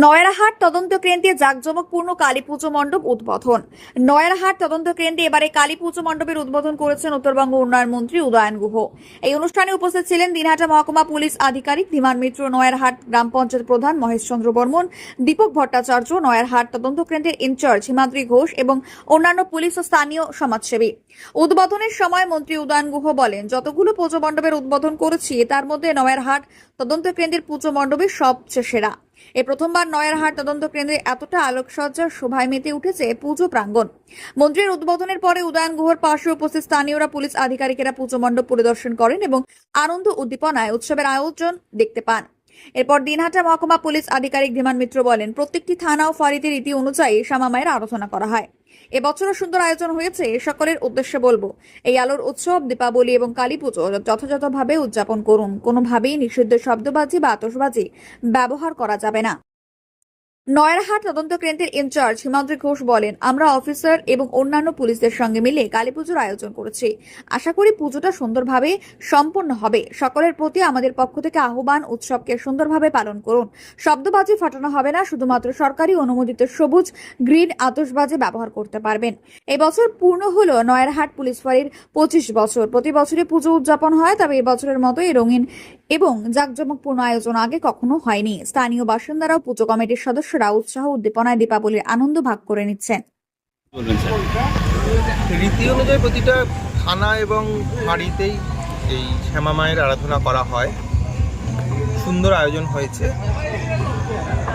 নয়রাহাট তদন্ত কেন্দ্রে জাঁকজমকপূর্ণ কালী পুজো মণ্ডপ উদ্বোধন। নয়রাহাট তদন্ত কেন্দ্রে এবারে কালী পুজো মণ্ডপের উদ্বোধন করেছেন উত্তরবঙ্গ উন্নয়ন মন্ত্রী উদয়ন গুহ। এই অনুষ্ঠানে উপস্থিত ছিলেন দিনহাটা মহকুমা পুলিশ আধিকারিক ধীমান মিত্র, নয়ারহাট গ্রাম পঞ্চায়েত প্রধান মহেশ চন্দ্র বর্মন, দীপক ভট্টাচার্য, নয়ারহাট তদন্ত কেন্দ্রের ইনচার্জ হিমাদ্রি ঘোষ এবং অন্যান্য পুলিশ ও স্থানীয় সমাজসেবী। উদ্বোধনের সময় মন্ত্রী উদয়ন গুহ বলেন, যতগুলো পুজো মণ্ডপের উদ্বোধন করেছি, তার মধ্যে নয়ারহাট তদন্ত কেন্দ্রের পুজো মণ্ডপই সবচেয়ে সেরা। এ প্রথমবার নয়ারহাট তদন্ত কেন্দ্রে এতটা আলোকসজ্জার শোভায় মেতে উঠেছে পুজো প্রাঙ্গণ। মন্ত্রীর উদ্বোধনের পরে উদয়ন গুহর পাশে উপস্থিত স্থানীয়রা, পুলিশ আধিকারিকেরা পুজো মণ্ডপ পরিদর্শন করেন এবং আনন্দ উদ্দীপনায় উৎসবের আয়োজন দেখতে পান। এরপর দিনহাটা মহকুমা পুলিশ আধিকারিক ধীমান মিত্র বলেন, প্রত্যেকটি থানা ও ফাঁড়িতে রীতি অনুযায়ী শ্যামামায়ের আলোচনা করা হয়। এবছরও সুন্দর আয়োজন হয়েছে, এ সকলের উদ্দেশ্যে বলব। এই আলোর উৎসব, দীপাবলি এবং কালী পুজো যথাযথভাবে উদযাপন করুন। কোনোভাবেই নিষিদ্ধ শব্দবাজি বা আতসবাজি ব্যবহার করা যাবে না। নয়ারহাট তদন্ত কেন্দ্রের ইনচার্জ হিমাদ্রি ঘোষ বলেন, আমরা অফিসার এবং অন্যান্য পুলিশদের সঙ্গে মিলে কালী পুজোর আয়োজন করেছি। আশা করি পুজোটা সুন্দরভাবে সম্পন্ন হবে। সকলের প্রতি আমাদের পক্ষ থেকে আহ্বান, উৎসবকে সুন্দরভাবে পালন করুন। শব্দবাজি ফাটানো হবে না, শুধুমাত্র সরকারি অনুমোদিত সবুজ, গ্রিন আতশবাজি ব্যবহার করতে পারবেন। এবছর পূর্ণ হল নয়ারহাট পুলিশ ফাঁড়ির পঁচিশ বছর। প্রতি বছরই পুজো উদযাপন হয়, তবে এবছরের মতোই রঙিন এবং জাঁকজমকপূর্ণ আয়োজন আগে কখনো হয়নি। স্থানীয় বাসিন্দারাও পুজো কমিটির সদস্যরা উৎসাহ উদ্দীপনায় দীপাবলির আনন্দ ভাগ করে নিচ্ছেন। রীতি অনুযায়ী প্রতিটা থানা এবং বাড়িতেই এই শ্যামা মায়ের আরাধনা করা হয়। সুন্দর আয়োজন হয়েছে।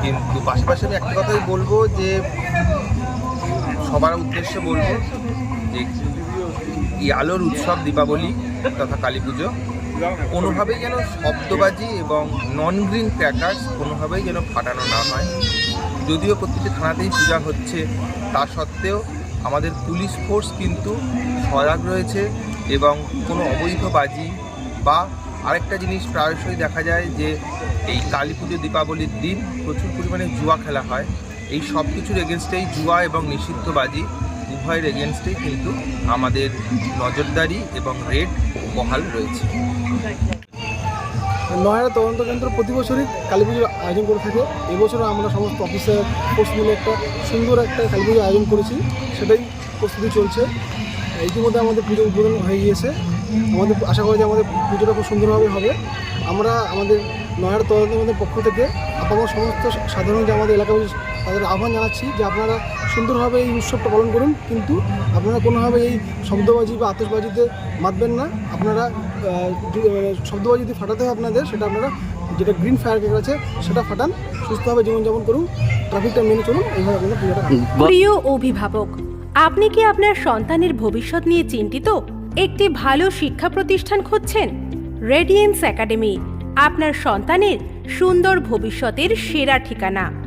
কিন্তু পাশাপাশি আমি একটা কথাই বলব যে সবার উদ্দেশ্যে বলব যে এই আলোর উৎসব দীপাবলি তথা কালী পুজো কোনোভাবেই যেন শব্দবাজি এবং নন গ্রিন ক্র্যাকার্স কোনোভাবেই যেন ফাটানো না হয়। যদিও প্রতিটি থানাতেই পূজা হচ্ছে, তা সত্ত্বেও আমাদের পুলিশ ফোর্স কিন্তু সজাগ রয়েছে এবং কোনো অবৈধ বাজি বা আরেকটা জিনিস প্রায়শই দেখা যায় যে এই কালী পুজো, দীপাবলির দিন প্রচুর পরিমাণে জুয়া খেলা হয়। এই সব কিছুর এগেনস্টেই জুয়া এবং নিষিদ্ধ বাজি উভয়ের এগেনস্টেই কিন্তু আমাদের নজরদারি এবং রেড বহাল রয়েছে। নয়রা তদন্ত কেন্দ্র প্রতি বছরই কালী পুজোর আয়োজন করে থাকে। এবছরও আমরা সমস্ত অফিসার ফোর্স মিলে একটা সুন্দর একটা কালী পুজোর আয়োজন করেছি। সেটাই প্রস্তুতি চলছে। ইতিমধ্যে আমাদের পুজো উদ্বোধন হয়ে গিয়েছে। আমাদের আশা করি যে আমাদের পুজোটা খুব সুন্দরভাবে হবে। আমরা আমাদের নয়ার তদন্ত কেন্দ্রের পক্ষ থেকে আপামর সমস্ত সাধারণ যে আমাদের এলাকাবাসী, তাদের আহ্বান জানাচ্ছি যে আপনারা সুন্দরভাবে এই উৎসবটা পালন করুন কিন্তু আপনারা কোনোভাবে এই শব্দবাজি বা আতশবাজিতে মাতবেন না। আপনারা আহ, যদি, আহ, শব্দবাজি যদি ফাটাতে হয় আপনাদের সেটা আপনারা যেটা গ্রিন ফায়ার ক্রেকার আছে সেটা ফাটান সুস্থভাবে জীবনযাপন করুন ট্রাফিকটা মেনে চলুন এইভাবে আপনারা পুজোটা প্রিয় অভিভাবক আপনি কি আপনার সন্তানের ভবিষ্যৎ নিয়ে চিন্তিত? একটি ভালো শিক্ষা প্রতিষ্ঠান খুঁজছেন? রেডিয়েন্স একাডেমি আপনার সন্তানের সুন্দর ভবিষ্যতের সেরা ঠিকানা।